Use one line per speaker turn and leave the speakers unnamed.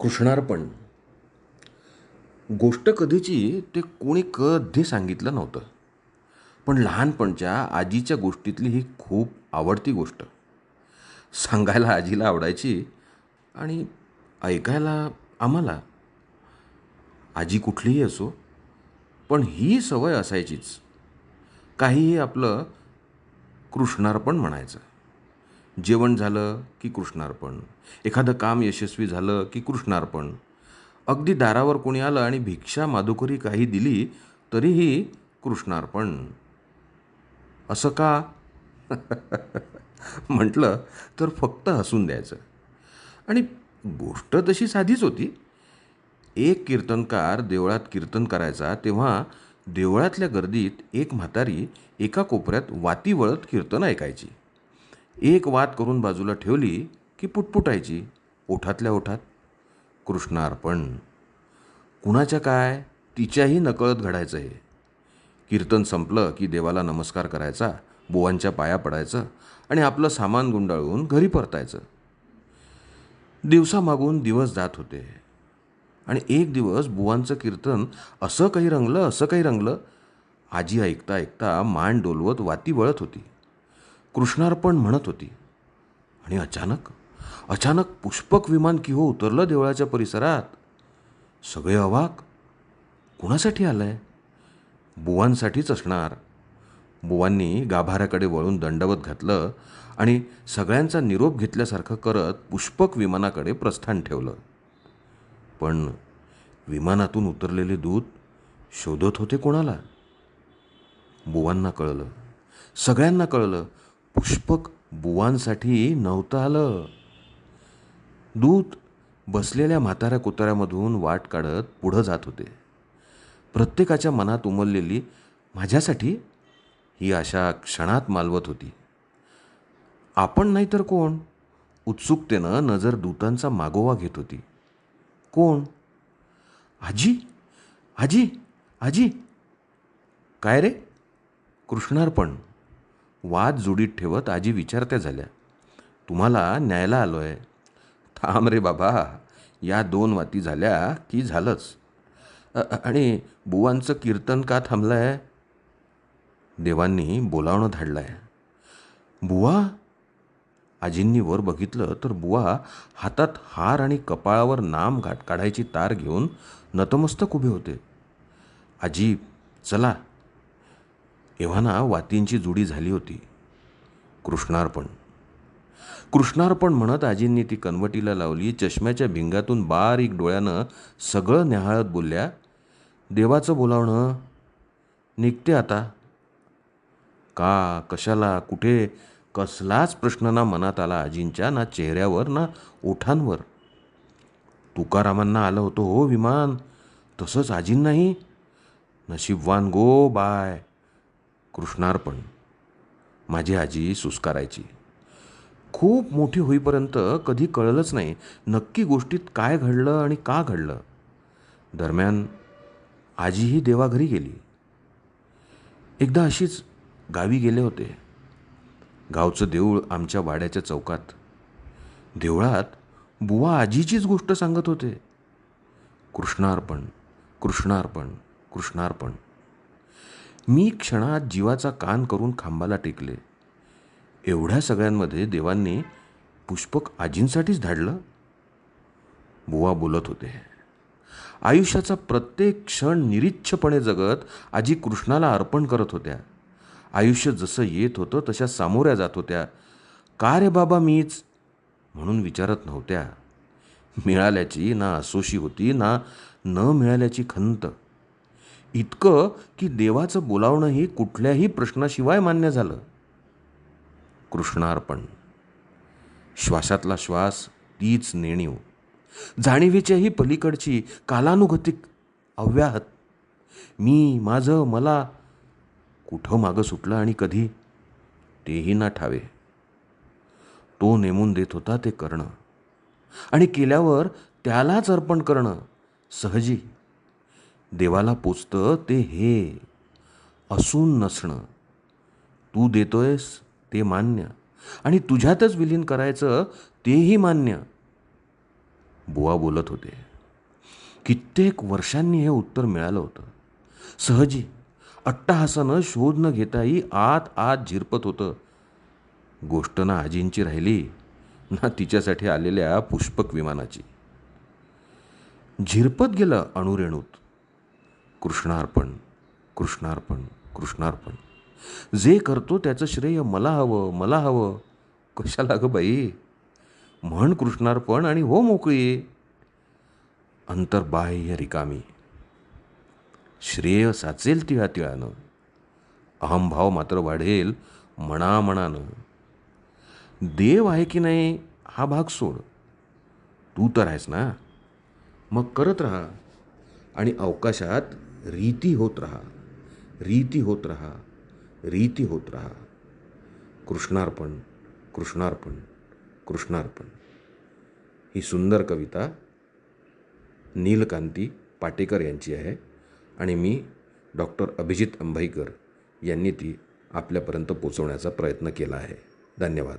कृष्णार्पण गोष्ट कधीची ते कोणी कधी सांगितलं नव्हतं. पण लहानपणच्या आजीच्या गोष्टीतली ही खूप आवडती गोष्ट. सांगायला आजीला आवडायची आणि ऐकायला आम्हाला. आजी कुठलीही असो पण ही सवय असायचीच. काहीही आपलं कृष्णार्पण म्हणायचं. जेवण झालं की कृष्णार्पण. एखादं काम यशस्वी झालं की कृष्णार्पण. अगदी दारावर कोणी आलं आणि भिक्षा माधुकरी काही दिली तरीही कृष्णार्पण. असं का? म्हटलं तर फक्त हसून द्यायचं. आणि गोष्ट तशी साधीच होती. एक कीर्तनकार देवळात कीर्तन करायचा तेव्हा देवळातल्या गर्दीत एक म्हातारी एका कोपऱ्यात वाती वळत कीर्तन ऐकायची. एक वात करून बाजूला ठेवली की पुटपुटायची. ओठातल्या ओठात कृष्णार्पण. कुणाच्या काय? तिच्याही नकळत घडायचं हे. कीर्तन संपलं की देवाला नमस्कार करायचा बुवांच्या पाया पडायचं आणि आपलं सामान गुंडाळून घरी परतायचं. दिवसामागून दिवस जात होते. आणि एक दिवस बुवांचं कीर्तन असं काही रंगलं असं काही रंगलं आजी ऐकता ऐकता मान डोलवत वाती वळत होती. कृष्णार्पण म्हणत होती. आणि अचानक अचानक पुष्पक विमान किहो उतरलं देवळाच्या परिसरात. सगळे अवाक कुणासाठी आलंय? बुवांसाठीच असणार. बुवांनी गाभाऱ्याकडे वळून दंडवत घातलं आणि सगळ्यांचा निरोप घेतल्यासारखं करत पुष्पक विमानाकडे प्रस्थान ठेवलं. पण विमानातून उतरलेले दूत शोधत होते कोणाला? बुवांना कळलं सगळ्यांना कळलं पुष्पक बुवांसाठी नव्हतं आलं. दूत बसलेल्या म्हाताऱ्या कुताऱ्यामधून वाट काढत पुढं जात होते. प्रत्येकाच्या मनात उमललेली माझ्यासाठी? ही आशा क्षणात मालवत होती. आपण नाही तर कोण? उत्सुकतेनं नजर दूतांचा मागोवा घेत होती. कोण? आजी आजी आजी. काय रे? कृष्णार्पण. वाद जोडीत ठेवत आजी विचारत्या झाल्या तुम्हाला न्यायला आलो आहे थांब रे बाबा या दोन वाती झाल्या की झालंच. आणि बुवांचं कीर्तन का थांबलं आहे देवांनी बोलावणं धाडलं आहे बुवा? आजींनी वर बघितलं तर बुवा हातात हार आणि कपाळावर नाम घाट काढायची तार घेऊन नतमस्तक उभे होते. आजी चला एव्हाना वातींची जुडी झाली होती. कृष्णार्पण. कृष्णार्पण म्हणत आजींनी ती कनवटीला लावली चष्म्याच्या भिंगातून बारीक डोळ्यानं सगळं न्याहाळत बोलल्या देवाचं बोलावणं. निघते आता. का? कशाला? कुठे? कसलाच प्रश्न ना मनात आला आजींच्या ना चेहऱ्यावर ना ओठांवर. तुकारामांना आलं होतं हो विमान तसंच आजींनाही. नशीबवान गो बाय. कृष्णार्पण. माझी आजी सुस्कारायची. खूप मोठी होईपर्यंत कधी कळलंच नाही नक्की गोष्टीत काय घडलं आणि का घडलं. दरम्यान आजीही देवाघरी गेली. एकदा अशीच गावी गेले होते. गावचं देऊळ आमच्या वाड्याच्या चौकात. देवळात बुवा आजीचीच गोष्ट सांगत होते. कृष्णार्पण कृष्णार्पण कृष्णार्पण. मी क्षणात जीवाचा कान करून खांबाला टेकले. एवढ्या सगळ्यांमध्ये देवांनी पुष्पक आजींसाठीच धाडलं? बुवा बोलत होते. आयुष्याचा प्रत्येक क्षण निरीच्छपणे जगत आजी कृष्णाला अर्पण करत होत्या. आयुष्य जसं येत होतं तशा सामोऱ्या जात होत्या. का रे बाबा मीच? म्हणून विचारत नव्हत्या. मिळाल्याची ना असोशी होती ना न मिळाल्याची खंत. इतकं की देवाचं बोलावणंही कुठल्याही प्रश्नाशिवाय मान्य झालं. कृष्णार्पण. श्वासातला श्वास तीच नेणीव. जाणीवेच्याही पलीकडची कालानुगतिक अव्याहत. मी माझं मला कुठं मागं सुटलं आणि कधी? तेही ना ठावे. तो नेमून देत होता ते करणं. आणि केल्यावर त्यालाच अर्पण करणं सहजी. देवाला पोचतं ते हे. असून नसणं. तू देतोयस ते मान्य. आणि तुझ्यातच विलीन करायचं तेही मान्य. बुवा बोलत होते. कित्येक वर्षांनी हे उत्तर मिळालं होतं. सहजी अट्टहासानं शोध न घेताही आत आत झिरपत होतं. गोष्ट ना आजींची राहिली ना तिच्यासाठी आलेल्या पुष्पक विमानाची. झिरपत गेलं अणुरेणूत. कृष्णार्पण कृष्णार्पण कृष्णार्पण. जे करतो त्याचं श्रेय मला हवं मला हवं. कशाला गं बाई? म्हण कृष्णार्पण आणि हो मोकळी. अंतर्बाह्य रिकामी. श्रेय साचेल तिळा तिळानं. अहमभाव मात्र वाढेल मनामनानं. देव आहे की नाही हा भाग सोड. तू तर आहेस ना. मग करत राहा. आणि अवकाशात रीती होत राहा रीती होत राहा रीती होत राहा। कृष्णार्पण कृष्णार्पण कृष्णार्पण। ही सुंदर कविता नीलकांती पाटेकर यांची आहे आणि मी डॉक्टर अभिजित अंभईकर यांनी ती आपल्यापर्यंत पोचवण्याचा प्रयत्न केला आहे. धन्यवाद.